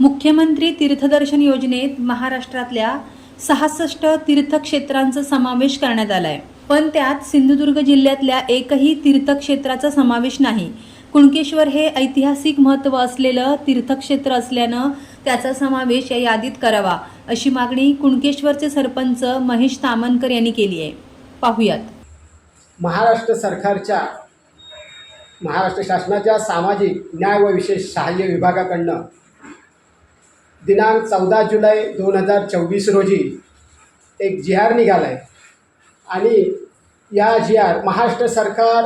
मुख्यमंत्री तीर्थदर्शन योजनेत महाराष्ट्रातल्या सहासष्ट तीर्थक्षेत्रांचा समावेश करण्यात आलाय. पण त्यात सिंधुदुर्ग जिल्ह्यातल्या एकही तीर्थक्षेत्राचा समावेश नाही. कुणकेश्वर हे ऐतिहासिक महत्त्व असलेलं तीर्थक्षेत्र असल्यानं त्याचा समावेश या यादीत करावा अशी मागणी कुणकेश्वरचे सरपंच महेश तामनकर यांनी केली आहे. पाहुयात. महाराष्ट्र सरकारच्या महाराष्ट्र शासनाच्या सामाजिक न्याय व विशेष सहाय्य विभागाकडनं दिनांक चौदा जुलै दोन हजार चोवीस रोजी एक जी आर निघाला आहे आणि या जी आर महाराष्ट्र सरकार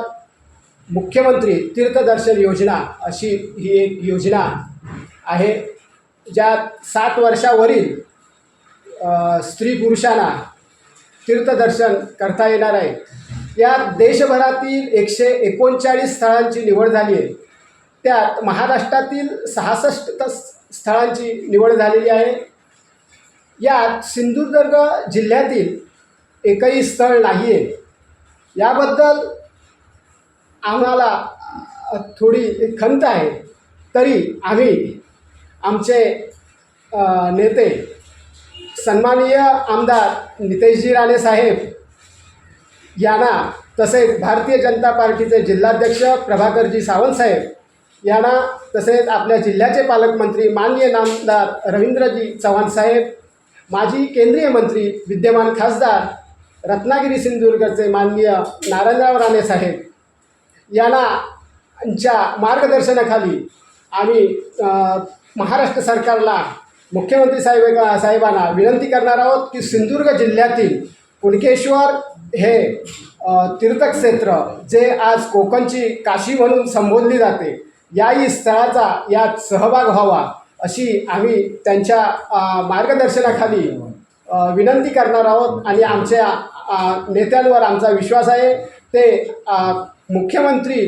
मुख्यमंत्री तीर्थदर्शन योजना अशी ही एक योजना आहे ज्यात सात वर्षावरील स्त्री पुरुषांना तीर्थदर्शन करता येणार आहे. यात देशभरातील एकशे एकोणचाळीस स्थळांची निवड झाली आहे. त्यात महाराष्ट्रातील सहासष्ट तस स्थळांची निवड झालेली आहे. यात सिंधुदुर्ग जिल्ह्यातील एकही स्थळ नाही आहे याबद्दल आम्हाला थोडी खंत आहे. तरी आम्ही आमचे नेते सन्माननीय आमदार नितेशजी राणे साहेब यांना तसेच भारतीय जनता पार्टीचे जिल्हाध्यक्ष प्रभाकरजी सावंत साहेब यांना तसेच आपल्या जिल्ह्याचे पालकमंत्री माननीय नामदार रवींद्रजी चव्हाण साहेब माजी केंद्रीय मंत्री विद्यमान खासदार रत्नागिरी सिंधुदुर्गचे माननीय नारायणराव राणे साहेब यांनाच्या यांच्या मार्गदर्शनाखाली आम्ही महाराष्ट्र सरकारला मुख्यमंत्री साहेब साहेबांना विनंती करणार आहोत की सिंधुदुर्ग जिल्ह्यातील कुणकेश्वर हे तीर्थक्षेत्र जे आज कोकणची काशी म्हणून संबोधली जाते याही स्थळाचा यात सहभाग व्हावा अशी आम्ही त्यांच्या मार्गदर्शनाखाली विनंती करणार आहोत. आणि आमच्या नेत्यांवर आमचा विश्वास आहे. ते मुख्यमंत्री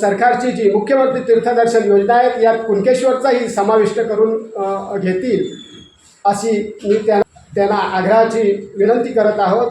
सरकारची जी मुख्यमंत्री तीर्थदर्शन योजना आहे यात कुणकेश्वरचाही समाविष्ट करून घेतील अशी मी त्या त्यांना आग्रहाची विनंती करत आहोत.